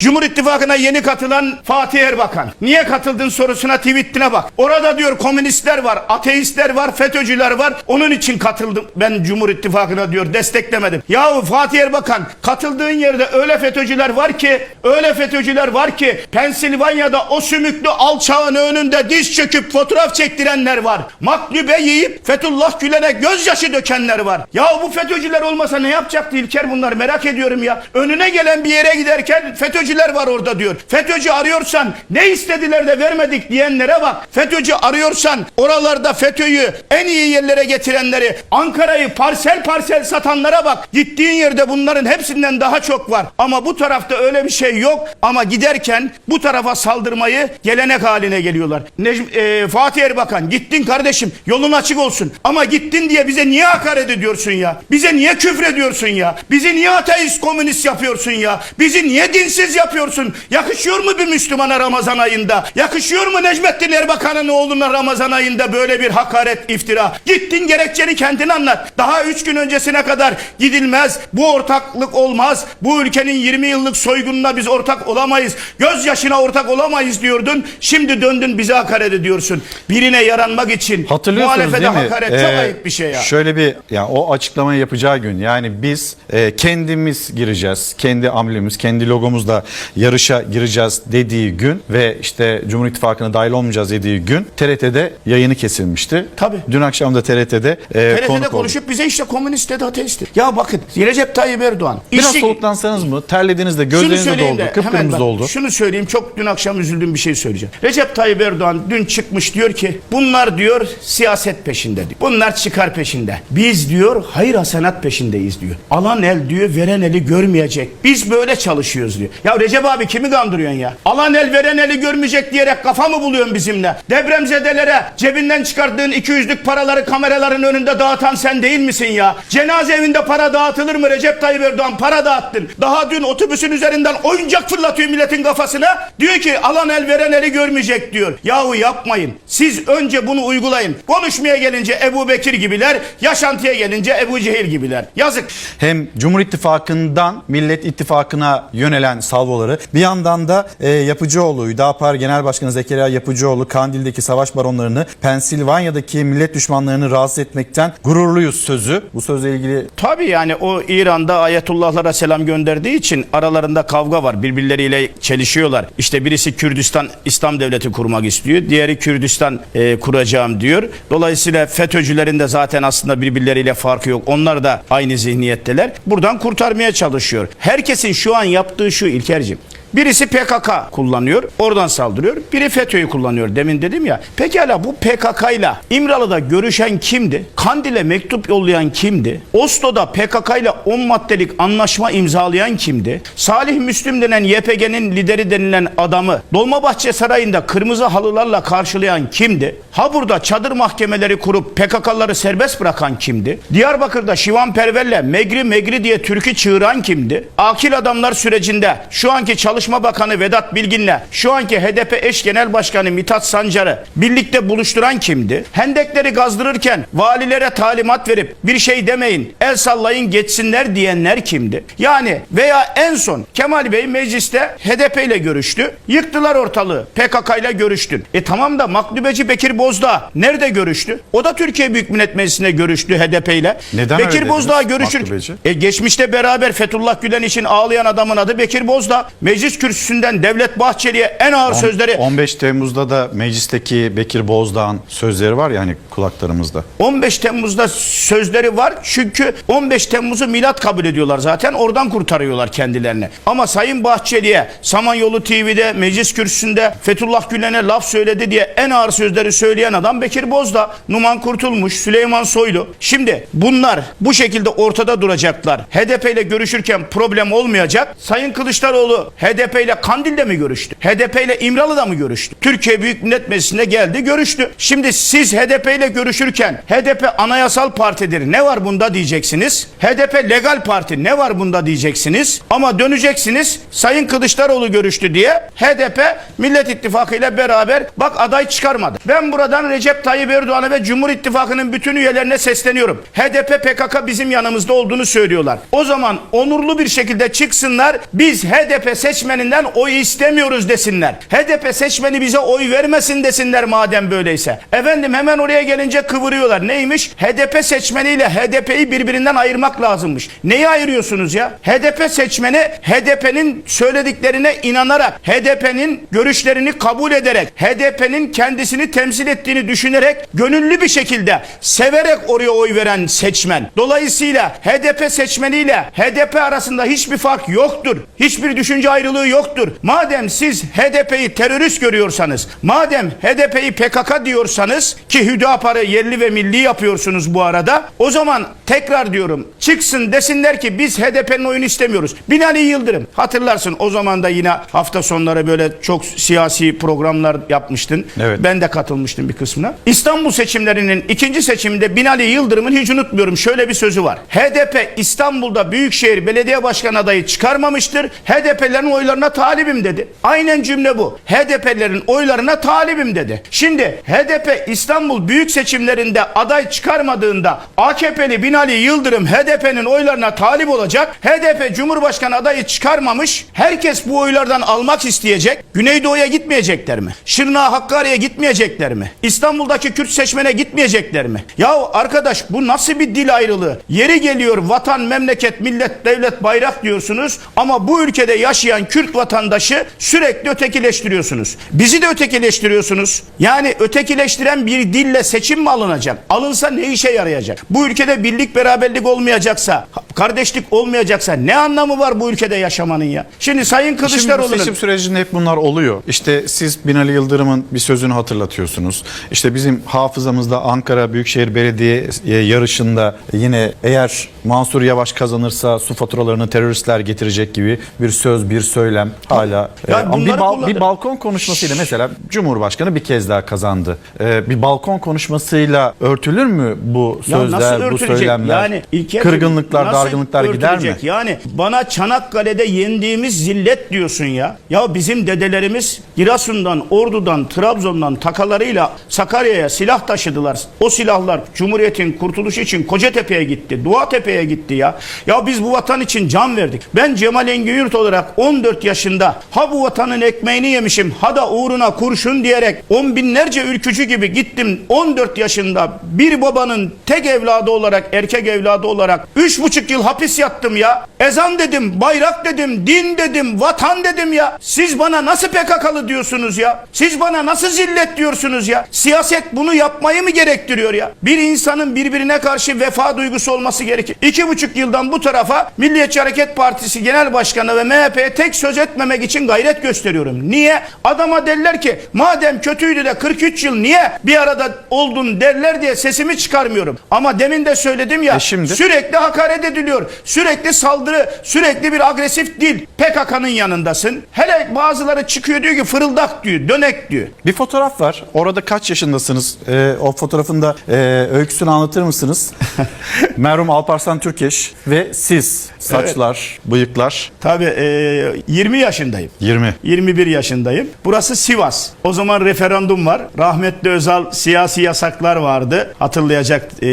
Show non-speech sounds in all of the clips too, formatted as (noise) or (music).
Cumhur İttifakı'na yeni katılan Fatih Erbakan. Niye katıldın sorusuna tweetine bak. Orada diyor komünistler var, ateistler var, FETÖ'cüler var. Onun için katıldım ben Cumhur İttifakı'na diyor desteklemedim. Yahu Fatih Erbakan katıldığın yerde öyle FETÖ'cüler var ki, öyle FETÖ'cüler var ki Pensilvanya'da o sümüklü alçağın önünde diz çöküp fotoğraf çektirenler var. Maklube yiyip Fethullah Gülen'e gözyaşı dökenler var. Ya bu FETÖ'cüler olmasa ne yapacaktı İlker bunlar merak ediyorum ya. Önüne gelen bir yere giderken FETÖ'cüler var orada diyor. FETÖ'cü arıyorsan ne istediler de vermedik diyenlere bak. FETÖ'cü arıyorsan oralarda FETÖ'yü en iyi yerlere getirenleri Ankara'yı parsel parsel satanlara bak. Gittiğin yerde bunların hepsinden daha çok var. Ama bu tarafta öyle bir şey yok. Ama giderken bu tarafa saldırmayı gelenek haline geliyorlar. Necm, e, Fatih Erbakan gittin kardeşim yolun açık olsun. Ama gittin diye bize niye hakaret ediyorsun ya? Bize niye küfür ediyorsun ya? Bizi niye ateist komünist yapıyorsun ya? Bizi niye dinsiz yapıyorsun? Yakışıyor mu bir Müslümana Ramazan ayında? Yakışıyor mu Necmettin Erbakan'ın oğluna Ramazan ayında böyle bir hakaret iftira? Gittin gerekçeni kendin anlat. Daha üç gün öncesine kadar gidilmez. Bu ortaklık olmaz. Bu ülkenin 20 yıllık soygununa biz ortak olamayız. Gözyaşına ortak olamayız diyordun. Şimdi döndün bize hakaret ediyorsun. Birine yaranmak için Hatırlıyorsunuz değil mi? hakaret çok Ee, ayıp bir şey ya. Şöyle bir yani o açıklamayı yapacağı gün yani biz e, kendimiz gireceğiz. Kendi amblemiz, kendi logomuzla yarışa gireceğiz dediği gün ve işte Cumhur İttifakı'na dahil olmayacağız dediği gün TRT'de yayını kesilmişti. Tabii. Dün akşam da TRT'de e, TRT'de konuk oldu. konuşup bize işte komünist dedi ateist dedi. Ya bakın Recep Tayyip Erdoğan. Biraz işi- soluklansanız mı? Terlediniz de Şunu gözleriniz doldu. de Kıpkırmızı bak, oldu. Şunu söyleyeyim çok dün akşam üzüldüğüm bir şey söyleyeceğim. Recep Tayyip Erdoğan dün çıkmış diyor ki bunlar diyor siyaset peşinde diyor. Bunlar çıkar peşinde. Biz diyor hayır hasenat peşindeyiz diyor. Alan el diyor veren eli görmeyecek. Biz böyle çalışıyoruz diyor. Ya Recep abi kimi kandırıyorsun ya? Alan el veren eli görmeyecek diyerek kafa mı buluyorsun bizimle? Depremzedelere cebinden çıkardığın 200'lük paraları kameraların önünde dağıtan sen değil misin ya? Cenaze evinde para dağıtılır mı Recep Tayyip Erdoğan? Para dağıttın. Daha dün otobüsün üzerinden oyuncak fırlatıyor milletin kafasına. Diyor ki alan el veren eli görmeyecek diyor. Yahu yapmayın. Siz önce bunu uygulayın. Konuşmaya gelince Ebu Bekir gibiler, yaşantıya gelince Ebu Cehil gibiler. Yazık. hem Cumhur İttifakı'ndan Millet İttifakı'na yönelen salvoları bir yandan da e, Yapıcıoğlu, Hüdapar Genel Başkanı Zekeriya Yapıcıoğlu Kandil'deki savaş baronlarını Pensilvanya'daki millet düşmanlarını rahatsız etmekten gururluyuz sözü. Bu sözle ilgili Tabii yani o İran'da ayetullahlara selam gönderdiği için aralarında kavga var. Birbirleriyle çelişiyorlar. İşte birisi Kürdistan İslam Devleti kurmak istiyor. Diğeri Kürdistan e, kuracağım diyor. Dolayısıyla FETÖ'cülerin de zaten aslında birbirleriyle farkı yok. Onlar da aynı zihniyetteler. Buradan kurtarmaya çalışıyor. Herkesin şu an yaptığı şu enerji Birisi PKK kullanıyor, oradan saldırıyor. Biri FETÖ'yü kullanıyor. Demin dedim ya. Pekala bu PKK ile İmralı'da görüşen kimdi? Kandil'e mektup yollayan kimdi? Oslo'da PKK ile 10 maddelik anlaşma imzalayan kimdi? Salih Müslüm denen YPG'nin lideri denilen adamı Dolmabahçe Sarayı'nda kırmızı halılarla karşılayan kimdi? Habur'da çadır mahkemeleri kurup PKK'ları serbest bırakan kimdi? Diyarbakır'da Şivan Perver'le Megri Megri diye türkü çığıran kimdi? Akil adamlar sürecinde şu anki Çalışma Bakanı Vedat Bilgin'le şu anki HDP eş genel başkanı Mithat Sancar'ı birlikte buluşturan kimdi? Hendekleri gazdırırken valilere talimat verip bir şey demeyin, el sallayın geçsinler diyenler kimdi? Yani veya en son Kemal Bey mecliste HDP ile görüştü. Yıktılar ortalığı. PKK ile görüştün. E tamam da Maklubeci Bekir Bozdağ nerede görüştü? O da Türkiye Büyük Millet Meclisi'nde görüştü HDP ile. Neden Bekir Bozdağ görüşür. Maklubeci? E geçmişte beraber Fethullah Gülen için ağlayan adamın adı Bekir Bozdağ. Meclis kürsüsünden Devlet Bahçeli'ye en ağır sözleri 15 Temmuz'da da meclisteki Bekir Bozdağ'ın sözleri var ya hani kulaklarımızda. 15 Temmuz'da sözleri var. Çünkü 15 Temmuz'u milat kabul ediyorlar zaten. Oradan kurtarıyorlar kendilerini. Ama Sayın Bahçeli'ye Samanyolu TV'de meclis kürsüsünde Fethullah Gülen'e laf söyledi diye en ağır sözleri söyleyen adam Bekir Bozdağ. Numan Kurtulmuş, Süleyman Soylu. Şimdi bunlar bu şekilde ortada duracaklar. HDP ile görüşürken problem olmayacak. Sayın Kılıçdaroğlu HDP ile Kandil'de mi görüştü? HDP ile İmralı'da mı görüştü? Türkiye Büyük Millet Meclisi'ne geldi görüştü. Şimdi siz HDP ile görüşürken HDP anayasal partidir ne var bunda diyeceksiniz. HDP legal parti ne var bunda diyeceksiniz. Ama döneceksiniz Sayın Kılıçdaroğlu görüştü diye HDP Millet İttifakı ile beraber bak aday çıkarmadı. Ben buradan Recep Tayyip Erdoğan'a ve Cumhur İttifakı'nın bütün üyelerine sesleniyorum. HDP PKK bizim yanımızda olduğunu söylüyorlar. O zaman onurlu bir şekilde çıksınlar. Biz HDP seçmen seçmeninden oy istemiyoruz desinler. HDP seçmeni bize oy vermesin desinler madem böyleyse. Efendim hemen oraya gelince kıvırıyorlar. Neymiş? HDP seçmeniyle HDP'yi birbirinden ayırmak lazımmış. Neyi ayırıyorsunuz ya? HDP seçmeni HDP'nin söylediklerine inanarak, HDP'nin görüşlerini kabul ederek, HDP'nin kendisini temsil ettiğini düşünerek gönüllü bir şekilde severek oraya oy veren seçmen. Dolayısıyla HDP seçmeniyle HDP arasında hiçbir fark yoktur. Hiçbir düşünce ayrılığı yoktur. Madem siz HDP'yi terörist görüyorsanız, madem HDP'yi PKK diyorsanız ki Hüdapar'ı yerli ve milli yapıyorsunuz bu arada. O zaman tekrar diyorum çıksın desinler ki biz HDP'nin oyunu istemiyoruz. Binali Yıldırım hatırlarsın o zaman da yine hafta sonları böyle çok siyasi programlar yapmıştın. Evet. Ben de katılmıştım bir kısmına. İstanbul seçimlerinin ikinci seçiminde Binali Yıldırım'ın hiç unutmuyorum şöyle bir sözü var. HDP İstanbul'da Büyükşehir Belediye Başkanı adayı çıkarmamıştır. HDP'lerin oylarına talibim dedi. Aynen cümle bu. HDP'lerin oylarına talibim dedi. Şimdi HDP İstanbul büyük seçimlerinde aday çıkarmadığında AKP'li Binali Yıldırım HDP'nin oylarına talip olacak. HDP Cumhurbaşkanı adayı çıkarmamış. Herkes bu oylardan almak isteyecek. Güneydoğu'ya gitmeyecekler mi? Şırnağa Hakkari'ye gitmeyecekler mi? İstanbul'daki Kürt seçmene gitmeyecekler mi? Yahu arkadaş bu nasıl bir dil ayrılığı? Yeri geliyor vatan, memleket, millet, devlet, bayrak diyorsunuz ama bu ülkede yaşayan Kürt vatandaşı sürekli ötekileştiriyorsunuz. Bizi de ötekileştiriyorsunuz. Yani ötekileştiren bir dille seçim mi alınacak? Alınsa ne işe yarayacak? Bu ülkede birlik beraberlik olmayacaksa, kardeşlik olmayacaksa ne anlamı var bu ülkede yaşamanın ya? Şimdi Sayın Şimdi bu Kılıçdaroğlu'nun seçim sürecinde hep bunlar oluyor. İşte siz Binali Yıldırım'ın bir sözünü hatırlatıyorsunuz. İşte bizim hafızamızda Ankara Büyükşehir Belediye yarışında yine eğer Mansur Yavaş kazanırsa su faturalarını teröristler getirecek gibi bir söz, bir söylem hala. e, Ya ama bir, bal- bir balkon konuşmasıyla mesela Cumhurbaşkanı bir kez daha kazandı. E, bir balkon konuşmasıyla örtülür mü bu Ya sözler, nasıl bu söylemler? Yani İlker Kırgınlıklar, nasıl dargınlıklar gider mi? Yani bana Çanakkale'de yendiğimiz zillet diyorsun ya. Ya bizim dedelerimiz Giresun'dan, Ordu'dan, Trabzon'dan takalarıyla Sakarya'ya silah taşıdılar. O silahlar Cumhuriyet'in kurtuluşu için Kocatepe'ye gitti, Duatepe'ye gitti ya. Ya biz bu vatan için can verdik. Ben Cemal Engin Yurt olarak 14 yaşında ha bu vatanın ekmeğini yemişim ha da uğruna kurşun diyerek on binlerce ülkücü gibi gittim 14 yaşında bir babanın tek evladı olarak erkek evladı olarak üç buçuk yıl hapis yattım ya. Ezan dedim, bayrak dedim, din dedim, vatan dedim ya. Siz bana nasıl PKK'lı diyorsunuz ya? Siz bana nasıl zillet diyorsunuz ya? Siyaset bunu yapmayı mı gerektiriyor ya? Bir insanın birbirine karşı vefa duygusu olması gerekir. İki buçuk yıldan bu tarafa Milliyetçi Hareket Partisi Genel Başkanı ve MHP'ye tek söz etmemek için gayret gösteriyorum. Niye? Adama derler ki madem kötüydü de 43 yıl niye bir arada oldun derler diye sesimi çıkarmıyorum. Ama demin de söyledim ya E şimdi? sürekli hakaret ediliyor. Sürekli saldırı, sürekli bir agresif dil. PKK'nın yanındasın. Hele bazıları çıkıyor diyor ki fırıldak diyor, dönek diyor. Bir fotoğraf var. Orada kaç yaşındasınız? Ee, o fotoğrafın da e, öyküsünü anlatır mısınız? (laughs) Merhum Alparslan Türkeş ve siz. Saçlar, bıyıklar. Tabii e, 20 yaşındayım. 20. 21 yaşındayım. Burası Sivas. O zaman referandum var. Rahmetli Özal siyasi yasaklar vardı. Hatırlayacak e,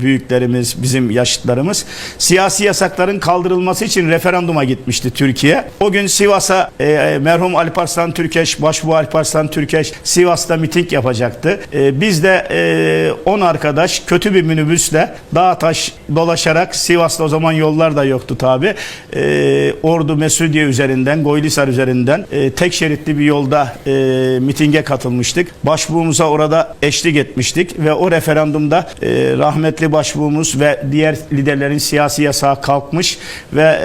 büyüklerimiz, bizim yaşıtlarımız. Siyasi yasakların kaldırılması için referanduma gitmişti Türkiye. O gün Sivas'a e, merhum Alparslan Türkeş, başbuğ Alparslan Türkeş Sivas'ta miting yapacaktı. E, biz de 10 arkadaş kötü bir minibüsle dağ taş dolaşarak Sivas'ta o zaman yollar da yoktu tabi. Ordu Mesudiye üzerinden, Goylisar üzerinden e, tek şeritli bir yolda e, mitinge katılmıştık. Başbuğumuza orada eşlik etmiştik ve o referandumda e, rahmetli başbuğumuz ve diğer liderlerin siyasi yasağı kalkmış ve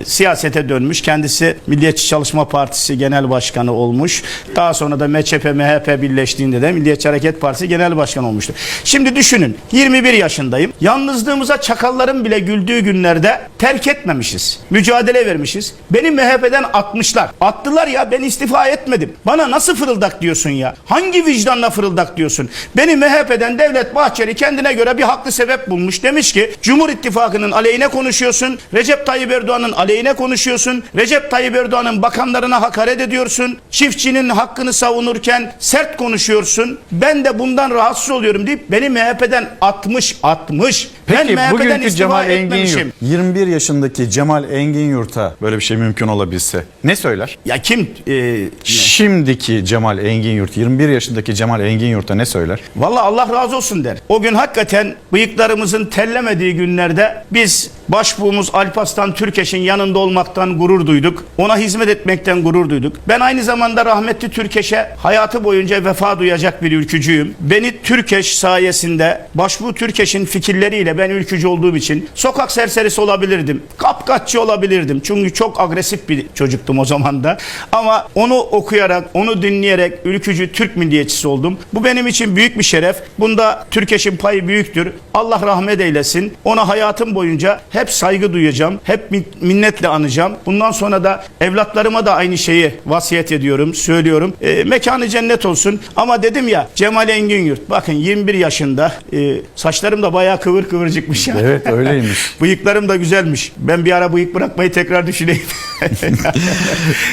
e, siyasete dönmüş. Kendisi Milliyetçi Çalışma Partisi Genel Başkanı olmuş. Daha sonra da MÇP MHP birleştiğinde de Milliyetçi Hareket Partisi Genel Başkanı olmuştu. Şimdi düşünün 21 yaşındayım. Yalnızlığımıza çakalların bile güldüğü günlerde terk etmemişiz. Mücadele vermişiz. Beni MHP'den atmışlar. Attılar ya ben istifa etmedim. Bana nasıl fırıldak diyorsun ya? Hangi vicdanla fırıldak diyorsun? Beni MHP'den Devlet Bahçeli kendine göre bir haklı sebep bulmuş. Demiş ki Cumhur İttifakı'nın aleyhine konuşuyorsun. Recep Tayyip Erdoğan'ın aleyhine konuşuyorsun. Recep Tayyip Erdoğan'ın bakanlarına hakaret ediyorsun. Çiftçinin hakkını savunurken sert konuşuyorsun. Ben de bundan rahatsız oluyorum deyip beni MHP'den atmış atmış. ben Peki MHP'den bugünkü istifa Cemal Engin etmemişim. Yurt, 21 yaşındaki Cemal Engin Yurt'a böyle bir şey mümkün olabilse ne söyler? Ya kim e, Şimdiki Cemal Engin Yurt 21 yaşındaki Cemal Engin Yurt'a ne söyler? Vallahi Allah razı olsun der. O gün hakikaten bıyıklarımızın tellemediği günlerde biz başbuğumuz Alparslan Türkeş'in yanında olmaktan gurur duyduk. Ona hizmet etmekten gurur duyduk. Ben aynı zamanda rahmetli Türkeş'e hayatı boyunca vefa duyacak bir ülkücüyüm. Beni Türkeş sayesinde başbuğ Türkeş'in fikirleriyle ben ülkücü olduğum için sokak serserisi olabilirdim. Kapkaççı olabilirdim. Çünkü çok agresif bir çocuktum o zaman da. Ama onu okuyarak, onu dinleyerek ülkücü Türk milliyetçisi oldum. Bu benim için büyük bir şeref. Bunda Türkeş'in payı büyüktür. Allah rahmet eylesin. Ona hayatım boyunca hep saygı duyacağım. Hep min- minnetle anacağım. Bundan sonra da evlatlarıma da aynı şeyi vasiyet ediyorum, söylüyorum. E, mekanı cennet olsun. Ama dedim ya Cemal Engin Yurt. Bakın 21 yaşında. E, saçlarım da bayağı kıvır kıvırcıkmış ya. Evet öyleymiş. (laughs) Bıyıklarım da güzelmiş. Ben bir ara bıyık bırakmayı tekrar düşüneyim. (laughs)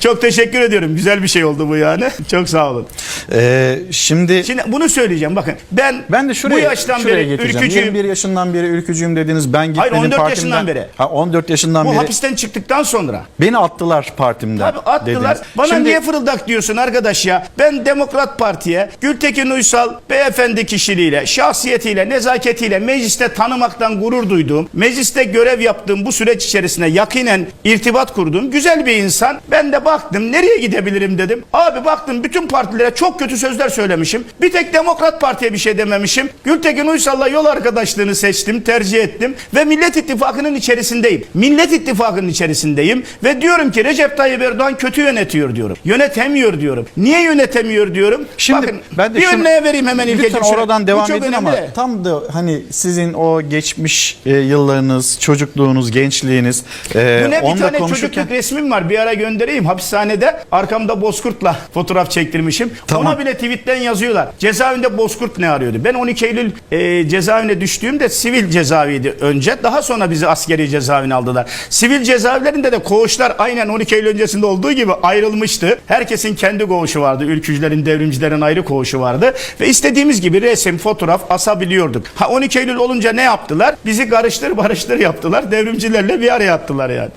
Çok teşekkür ediyorum. Güzel bir şey oldu bu yani. Çok sağ olun. Ee, şimdi Şimdi bunu söyleyeceğim. Bakın ben, ben de şuraya, bu yaştan şuraya beri getireceğim. ülkücüyüm. 21 yaşından beri ülkücüyüm dediniz. Ben gitmedim 14 partimden. yaşından beri. Ha 14 yaşından Bu beri. hapisten çıktıktan sonra. Beni attılar partimden. Abi attılar. dediniz. Bana Şimdi- niye fırıldak diyorsun arkadaş ya? Ben Demokrat Parti'ye Gültekin Uysal beyefendi kişiliğiyle, şahsiyetiyle, nezaketiyle mecliste tanımaktan gurur duyduğum, mecliste görev yaptığım bu süreç içerisinde yakinen irtibat kurduğum güzel bir insan. Ben de baktım nereye gidebilirim dedim. Abi baktım bütün partilere çok kötü sözler söylemişim. Bir tek Demokrat Parti'ye bir şey dememişim. Gültekin Uysal'la yol arkadaşlığını seçtim, tercih ettim ve Millet İttifakı'nın içerisindeyim. Millet İttifakı'nın içerisindeyim ve diyorum ki Recep Tayyip Erdoğan kötü yönetiyor diyorum. Yönetemiyor diyorum. Niye yönetemiyor diyorum? Şimdi Bakın ben de bir şunu- örneğe vereyim hemen İlkeciğim. Lütfen oradan devam edin ama önemli. tam da hani sizin o geçmiş e, yıllarınız, çocukluğunuz, gençliğiniz e, Bu ne bir onunla tane konuşurken çocukluk resmim var bir ara göndereyim hapishanede arkamda Bozkurt'la fotoğraf çektirmişim. Tamam. Ona bile tweetten yazıyorlar. Cezaevinde Bozkurt ne arıyordu? Ben 12 Eylül e, cezaevine düştüğümde sivil cezaeviydi önce. Daha sonra bizi askeri cezaevine aldılar. Sivil cezaevlerinde de koğuşlar aynen 12 Eylül öncesinde olduğu gibi ayrılmıştı. Herkesin kendi koğuşu vardı. Ülkücülerin, devrimcilerin ayrı koğuşu vardı. Ve istediğimiz gibi resim, fotoğraf asabiliyorduk. Ha 12 Eylül olunca ne yaptılar? Bizi karıştır barıştır yaptılar. Devrimcilerle bir araya attılar yani.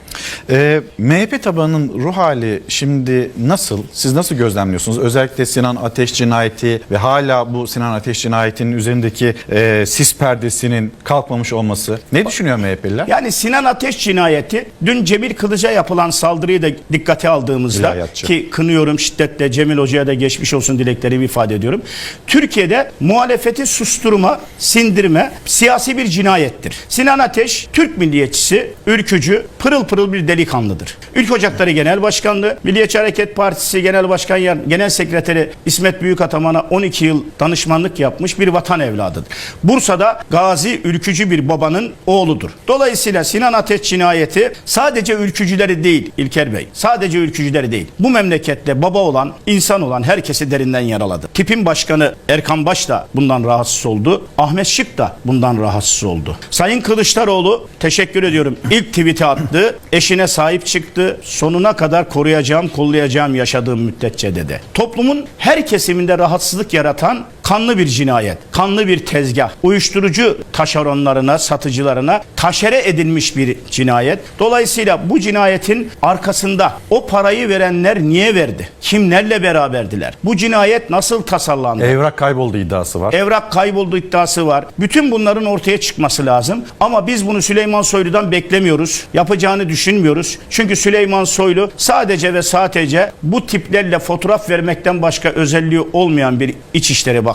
e, MHP tabanının ruh hali şimdi nasıl? Siz nasıl gözlemliyorsunuz? Özellikle Sinan Ateş cinayeti ve hala bu Sinan Ateş cinayetinin üzerindeki e, sis perdesinin kalkmamış olması. Ne düşünüyor MHP'liler? Yani Sinan Ateş cinayeti dün Cemil Kılıç'a yapılan saldırıyı da dikkate aldığımızda Vilayetçi. ki kınıyorum şiddetle Cemil Hoca'ya da geçmiş olsun dileklerimi ifade ediyorum. Türkiye'de muhalefeti susturma, sindirme siyasi bir cinayettir. Sinan Ateş Türk milliyetçisi, ülkücü, pırıl pırıl bir delikanlıdır. Ülke Ocakları Genel Başkanlığı, Milliyetçi Hareket Partisi Genel Başkan Yar- Genel Sekreteri İsmet Büyükataman'a 12 yıl danışmanlık yapmış bir vatan evladıdır. Bursa'da gazi ülkücü bir babanın oğludur. Dolayısıyla Sinan Ateş cinayeti sadece ülkücüleri değil İlker Bey. Sadece ülkücüleri değil. Bu memlekette baba olan, insan olan herkesi derinden yaraladı. Tipin başkanı Erkan Baş da bundan rahatsız oldu. Ahmet Şık da bundan rahatsız oldu. Sayın Kılıçdaroğlu teşekkür ediyorum. İlk tweet'i attı. Eşine sahip çıktı. Sonuna kadar koruyacağım, kollayacağım yaşadığım müddetçe dedi. Toplumun her kesiminde rahatsızlık yaratan kanlı bir cinayet, kanlı bir tezgah, uyuşturucu taşeronlarına, satıcılarına taşere edilmiş bir cinayet. Dolayısıyla bu cinayetin arkasında o parayı verenler niye verdi? Kimlerle beraberdiler? Bu cinayet nasıl tasarlandı? Evrak kayboldu iddiası var. Evrak kayboldu iddiası var. Bütün bunların ortaya çıkması lazım. Ama biz bunu Süleyman Soylu'dan beklemiyoruz. Yapacağını düşünmüyoruz. Çünkü Süleyman Soylu sadece ve sadece bu tiplerle fotoğraf vermekten başka özelliği olmayan bir İçişleri Bakanı.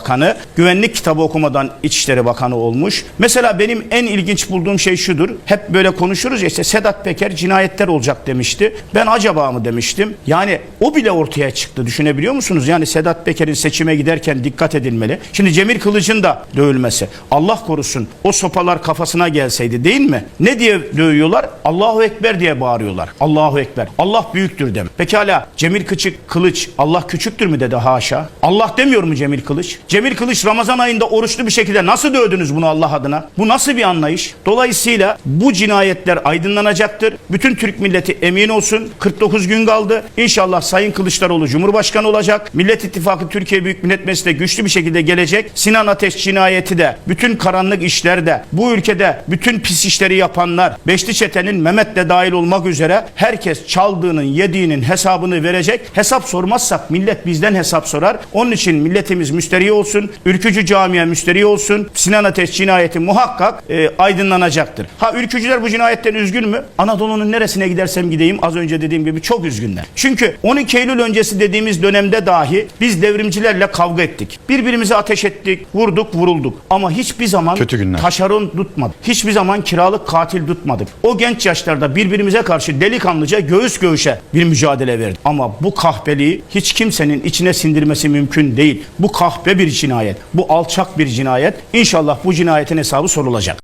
Güvenlik kitabı okumadan İçişleri Bakanı olmuş. Mesela benim en ilginç bulduğum şey şudur. Hep böyle konuşuruz ya işte Sedat Peker cinayetler olacak demişti. Ben acaba mı demiştim. Yani o bile ortaya çıktı. Düşünebiliyor musunuz? Yani Sedat Peker'in seçime giderken dikkat edilmeli. Şimdi Cemil Kılıç'ın da dövülmesi. Allah korusun o sopalar kafasına gelseydi değil mi? Ne diye dövüyorlar? Allahu Ekber diye bağırıyorlar. Allahu Ekber. Allah büyüktür dem. Pekala Cemil Kıçık Kılıç Allah küçüktür mü dedi haşa. Allah demiyor mu Cemil Kılıç? Cemil Kılıç Ramazan ayında oruçlu bir şekilde nasıl dövdünüz bunu Allah adına? Bu nasıl bir anlayış? Dolayısıyla bu cinayetler aydınlanacaktır. Bütün Türk milleti emin olsun. 49 gün kaldı. İnşallah Sayın Kılıçdaroğlu Cumhurbaşkanı olacak. Millet İttifakı Türkiye Büyük Millet Meclisi de güçlü bir şekilde gelecek. Sinan Ateş cinayeti de, bütün karanlık işlerde, bu ülkede bütün pis işleri yapanlar, Beşli Çete'nin Mehmet de dahil olmak üzere herkes çaldığının, yediğinin hesabını verecek. Hesap sormazsak millet bizden hesap sorar. Onun için milletimiz müsterih olsun, ülkücü camiye müsterih olsun. Sinan Ateş cinayeti muhakkak e, aydınlanacaktır. Ha ülkücüler bu cinayetten üzgün mü? Anadolu'nun neresine gidersem gideyim az önce dediğim gibi çok üzgünler. Çünkü 12 Eylül öncesi dediğimiz dönemde dahi biz devrimcilerle kavga ettik. Birbirimize ateş ettik, vurduk, vurulduk. Ama hiçbir zaman Kötü günler. taşeron tutmadık. Hiçbir zaman kiralık katil tutmadık. O genç yaşlarda birbirimize karşı delikanlıca göğüs göğüse bir mücadele verdik. Ama bu kahpeliği hiç kimsenin içine sindirmesi mümkün değil. Bu kahpe bir cinayet. Bu alçak bir cinayet. İnşallah bu cinayetin hesabı sorulacak.